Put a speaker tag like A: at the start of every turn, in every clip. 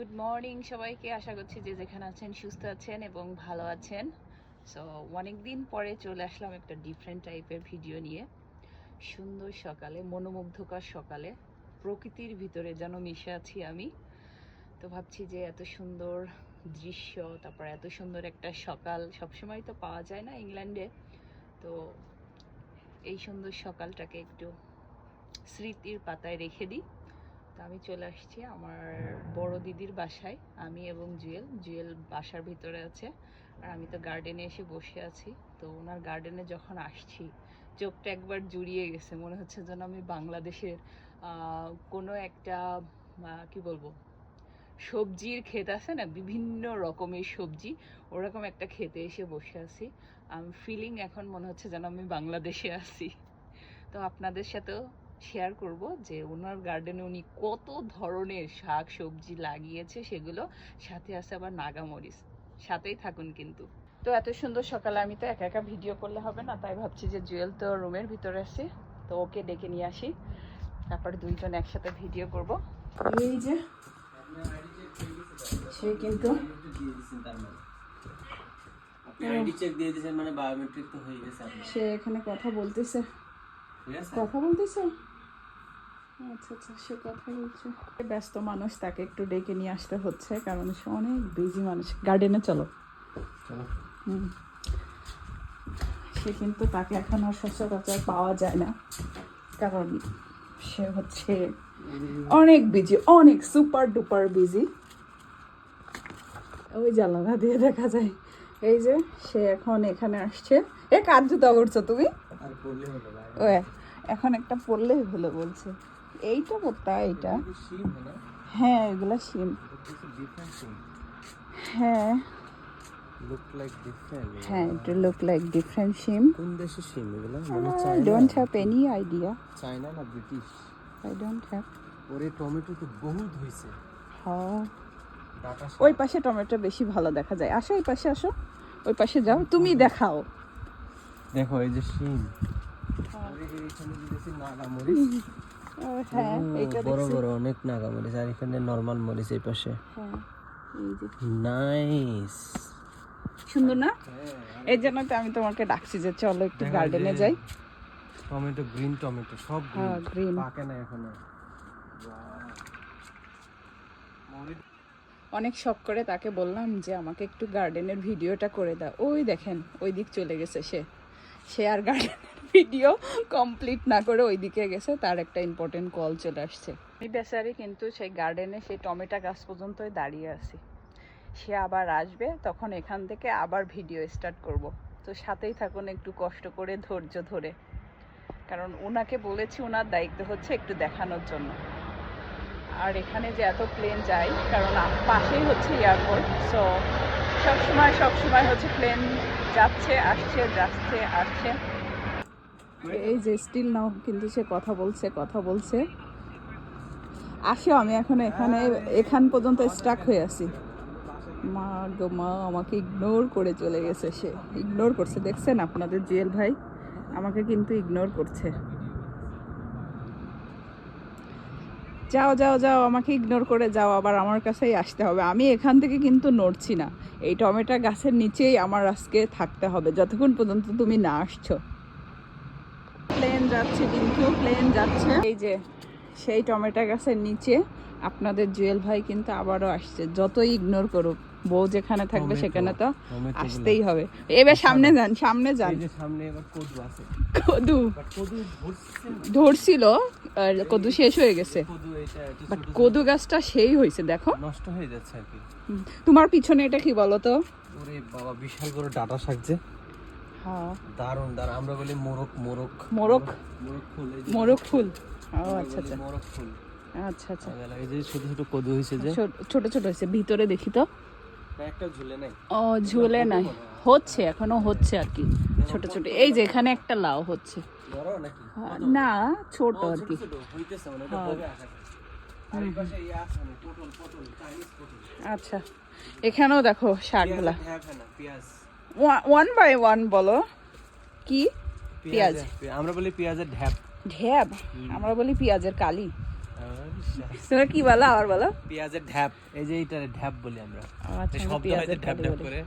A: Good morning সবাইকে। আশা করছি যে যেখানে আছেন সুস্থ আছেন এবং ভালো আছেন। সো অনেক দিন পরে চলে আসলাম একটা ডিফারেন্ট টাইপের ভিডিও নিয়ে। সুন্দর সকালে, মনোমুগ্ধকর সকালে, প্রকৃতির ভিতরে যেন মিশে আছি আমি। তো ভাবছি যে এত সুন্দর দৃশ্য, তারপর এত সুন্দর একটা সকাল, সবসময় তো পাওয়া যায় না ইংল্যান্ডে। তো এই সুন্দর সকালটাকে একটু স্মৃতির পাতায় রেখে দিই। তো আমি চলে আসছি আমার বড় দিদির বাসায়, আমি এবং জুয়েল। জুয়েল বাসার ভিতরে আছে আর আমি তো গার্ডেনে এসে বসে আছি। তো ওনার গার্ডেনে যখন আসছি, চোখটা একবার জুড়িয়ে গেছে। মনে হচ্ছে যেন আমি বাংলাদেশের কোনো একটা কি বলব, সবজির ক্ষেত আছে না, বিভিন্ন রকমের সবজি, ওরকম একটা খেতে এসে বসে আছি। আমি ফিলিং এখন মনে হচ্ছে যেন আমি বাংলাদেশে আছি। তো আপনাদের সাথেও শেয়ার করব যে ওনার গার্ডেনে উনি কত ধরনের শাক সবজি লাগিয়েছে সেগুলো। সাথে আছে আবার নাগামরিচ। সাথেই থাকুন কিন্তু। তো এত সুন্দর সকালে আমি তো একা একা ভিডিও করলে হবে না তাই ভাবছি যে জুয়েল তো রুমের ভিতরে আছে তো ওকে ডেকে নিয়ে আসি। তারপর দুইজন একসাথে ভিডিও করব। এই যে সে কিন্তু
B: আপনি আইডি চেক দিয়ে দিয়েছেন মানে বায়োমেট্রিক তো গেছে। আপনার
A: সে এখানে কথা বলতেছে। কথা বলতেছে? আচ্ছা আচ্ছা সে কথা বলছে ব্যস্ত মানুষ তাকে একটু ডেকে নিয়ে আসতে হচ্ছে কারণ সে অনেক বিজি মানুষ। গার্ডেনে চলো। হুম। সে কিন্তু তাকে এখন আর সচরাচর পাওয়া যায় না কারণ সে হচ্ছে অনেক বিজি অনেক সুপার ডুপার বিজি ওই জানালা দিয়ে দেখা যায় এই যে সে এখন এখানে আসছে। এ কার জুতা করছ তুমি? এখন একটা পড়লেই হলো বলছে। এইটা পড়তা এইটা? হ্যাঁ এগুলা সিম। হ্যাঁ।
B: লুক লাইক ডিফারেন্ট
A: হ্যাঁ এটা লুক লাইক ডিফারেন্ট সিম।
B: কোন দেশের সিম এগুলো? মানে
A: don't have any idea
B: China না ব্রিটিশ?
A: আই ডোন্ট হ্যাভ
B: ওরে টমেটো তো বহুত হইছে।
A: হ্যাঁ। ওই পাশে টমেটো বেশি ভালো দেখা যায়। আসো ওই পাশে আসো। ওই পাশে যাও। তুমি দেখাও।
B: দেখো এই যে সিম।
A: হ্যাঁ
B: বড় বড় অনেক নাগামরিচ আর এখানে নরমাল মরিচ এই পাশে।
A: হ্যাঁ
B: নাইস
A: সুন্দর না?
B: হ্যাঁ
A: এই জন্য তো আমি তোমাকে ডাকছি যে চলো একটু গার্ডেনে যাই।
B: টমেটো গ্রিন টমেটো সব
A: হ্যাঁ গ্রিন
B: পাকে না এখনও।
A: অনেক শখ করে তাকে বললাম যে আমাকে একটু গার্ডেনের ভিডিওটা করে দাও। ওই দেখেন ওই দিক চলে গেছে সে। সে আর গার্ডেনের ভিডিও কমপ্লিট না করে ওই দিকে গেছে, তার একটা ইম্পর্টেন্ট কল চলে আসছে। আমি বেচারি কিন্তু সেই গার্ডেনে সেই টমেটো গাছ পর্যন্তই দাঁড়িয়ে আছি। সে আবার আসবে, তখন এখান থেকে আবার ভিডিও স্টার্ট করব। তো সাথেই থাকুন, একটু কষ্ট করে, ধৈর্য ধরে। কারণ ওনাকে বলেছি ওনার দায়িত্ব হচ্ছে একটু দেখানোর জন্য। আর এখানে যে এত প্লেন যায়, কারণ পাশেই হচ্ছে এয়ারপোর্ট সো সবসময় সবসময় হচ্ছে প্লেন যাচ্ছে, আসছে যাচ্ছে, আসছে। এই যে স্টিল নাও, কিন্তু সে কথা বলছে কথা বলছে। আসো, আমি এখন এখানে, এখান পর্যন্ত স্টাক হয়ে আছি। মা গো, মা, আমাকে ইগনোর করে চলে গেছে সে। ইগনোর করছে, দেখছেন আপনাদের জুয়েল ভাই? আমাকে কিন্তু ইগনোর করছে। যাও যাও যাও, আমাকে ইগনোর করে যাও, আবার আমার কাছেই আসতে হবে। আমি এখান থেকে কিন্তু নড়ছি না। এই টমেটো গাছের নিচেই আমার আজকে থাকতে হবে। যতক্ষণ পর্যন্ত তুমি না আসছো। প্লেন যাচ্ছে কিন্তু প্লেন যাচ্ছে। এই যে, সেই টমেটো গাছের নিচে আপনাদের জুয়েল ভাই কিন্তু আবারও আসছে। যতই ইগনোর করুক। বউ যেখানে থাকবে সেখানে তো আসতেই হবে। এবার সামনে যান সামনে যান।
B: কদু।
A: ধরছিল আর কদু শেষ হয়ে গেছে।
B: কদু
A: বাট গাছটা সেই হয়েছে দেখো।
B: নষ্ট হয়ে যাচ্ছে আর কি।
A: তোমার পিছনে এটা কি বলো তো?
B: ওরে বাবা বিশাল বড় ডাটা শাক যে।
A: হ্যাঁ।
B: দারুণ দারুণ আমরা বলি মোরক মোরক
A: মোরক?
B: মোরক ফুল
A: ও আচ্ছা আচ্ছা।
B: মোরক ফুল।
A: আচ্ছা আচ্ছা।
B: এই যে ছোট ছোট কদু হয়েছে যে।
A: ছোট ছোট হয়েছে। ভিতরে দেখি তো। ও ঝুলে নাই। হচ্ছে এখনও হচ্ছে আর কি। ছোট ছোট। এই যে এখানে একটা লাউ হচ্ছে। আহ, না ছোট আর কি।
B: মানে
A: হ্যাঁ।
B: মানে
A: আচ্ছা। এখানেও দেখো শাকগুলা।
B: হ্যাঁ
A: ওয়ান বাই ওয়ান বলো। কি? পেঁয়াজ।
B: আমরা বলি পেঁয়াজের ঢ্যাপ।
A: ঢ্যাব আমরা বলি পেঁয়াজের কালি। তোমরা কি বলো আবার বলো।
B: পেঁয়াজের ঢ্যাপ এই যে এইটার ঢ্যাপ বলি আমরা।
A: আচ্ছা,
B: শব্দ হয় ঢ্যাপ ঢ্যাপ করে।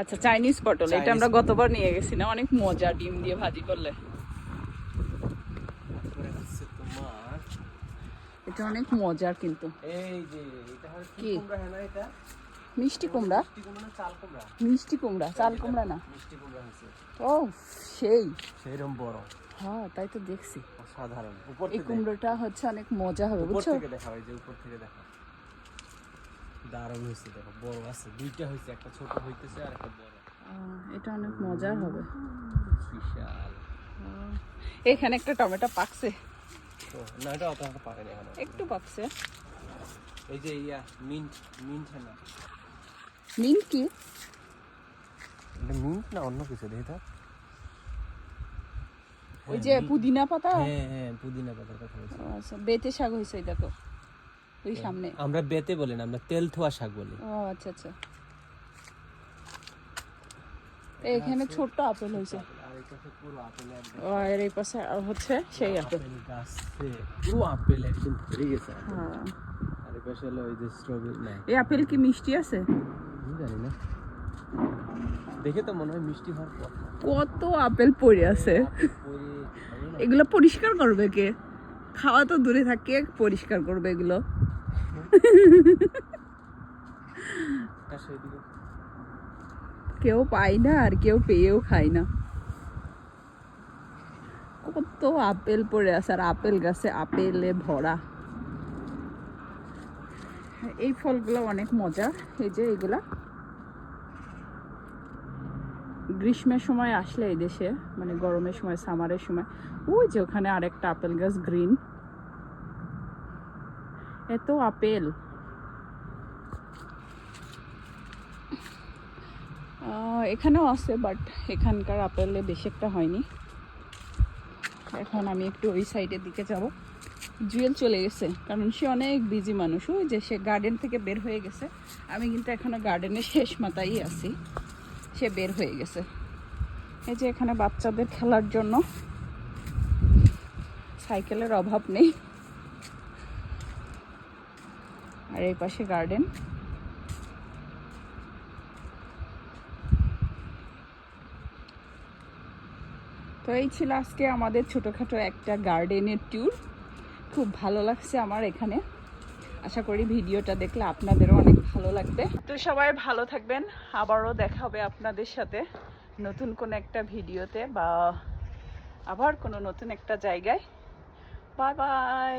A: আচ্ছা চাইনিজ পটল এটা আমরা গতবার নিয়ে গেছি না? অনেক মজা ডিম দিয়ে ভাজি করলে। এটা অনেক মজার কিন্তু।
B: এই যে এটা কি
A: কি?
B: কুমড়া হ্যাঁ এটা?
A: মিষ্টি কুমড়া?
B: মিষ্টি কুমড়া চাল কুমড়া।
A: না? ও সেই।
B: সেইরকম বড়।
A: হ্যাঁ তাই তো দেখছি।
B: অসাধারণ। উপর
A: এই কুমড়োটা হচ্ছে অনেক মজা হবে
B: উপর থেকে দেখা হয় যে উপর থেকে দেখা। দারুণ হয়েছে দেখো বড় আছে। দুইটা হয়েছে একটা ছোট হইতেছে আর একটা বড়।
A: এটা অনেক মজার হবে।
B: বিশাল।
A: এখানে একটা টমেটো পাকছে।
B: না এটা অত একটা পারে না
A: একটু পাকছে।
B: এই যে ইয়া মিন্ট মিন্ট না।
A: নিম কি?
B: না অন্য কিছু? দেখি তো।
A: ওই যে পুদিনা পাতা?
B: হ্যাঁ হ্যাঁ পুদিনা পাতার কথা বলছি।
A: আচ্ছা বেতে শাক এই দেখো ওই সামনে।
B: আমরা বেতে বলি না আমরা তেল থোয়া শাক বলি।
A: ও আচ্ছা আচ্ছা। এখানে ছোট্ট আপেল হয়েছে।
B: আর
A: এই পাশে হচ্ছে সেই আপেল।
B: আপেল গাছে পুরো আপেল একদম ভরে গেছে।
A: হ্যাঁ।
B: আর এই পাশে হলো ওই যে স্ট্রবেরি
A: এই আপেল কি মিষ্টি আছে?
B: জানি না? দেখে তো মনে হয় মিষ্টি হওয়ার
A: কত আপেল পড়ে আছে। এগুলো পরিষ্কার করবে কে? খাওয়া তো দূরে থাকে পরিষ্কার করবে এগুলো। কেউ পায় না আর কেউ পেয়েও খায় না। কত আপেল পড়ে আছে আর আপেল গাছে আপেলে ভরা। এই ফলগুলো অনেক মজা এই যে এগুলা। গ্রীষ্মের সময় আসলে এই দেশে মানে গরমের সময়, সামারের সময়, ওই যে ওখানে আরেকটা আপেল গাছ গ্রিন। এত আপেল। এখানেও আছে বাট এখানকার আপেলে বেশি একটা হয়নি। এখন আমি একটু ওই সাইডের দিকে যাব। জুয়েল চলে গেছে, কারণ সে অনেক বিজি মানুষ। ওই যে সে গার্ডেন থেকে বের হয়ে গেছে। আমি কিন্তু এখনও গার্ডেনের শেষ মাথায় আছি। সে বের হয়ে গেছে। এই যে এখানে বাচ্চাদের খেলার জন্য সাইকেলের অভাব নেই। আর এই পাশে গার্ডেন তো এই ছিল আজকে আমাদের ছোটোখাটো একটা গার্ডেনের ট্যুর খুব ভালো লাগছে আমার এখানে। আশা করি ভিডিওটা দেখলে আপনাদেরও অনেক ভালো লাগবে। তো সবাই ভালো থাকবেন। আবারও দেখা হবে আপনাদের সাথে নতুন কোনো একটা ভিডিওতে বা আবার কোনো নতুন একটা জায়গায়। Bye bye.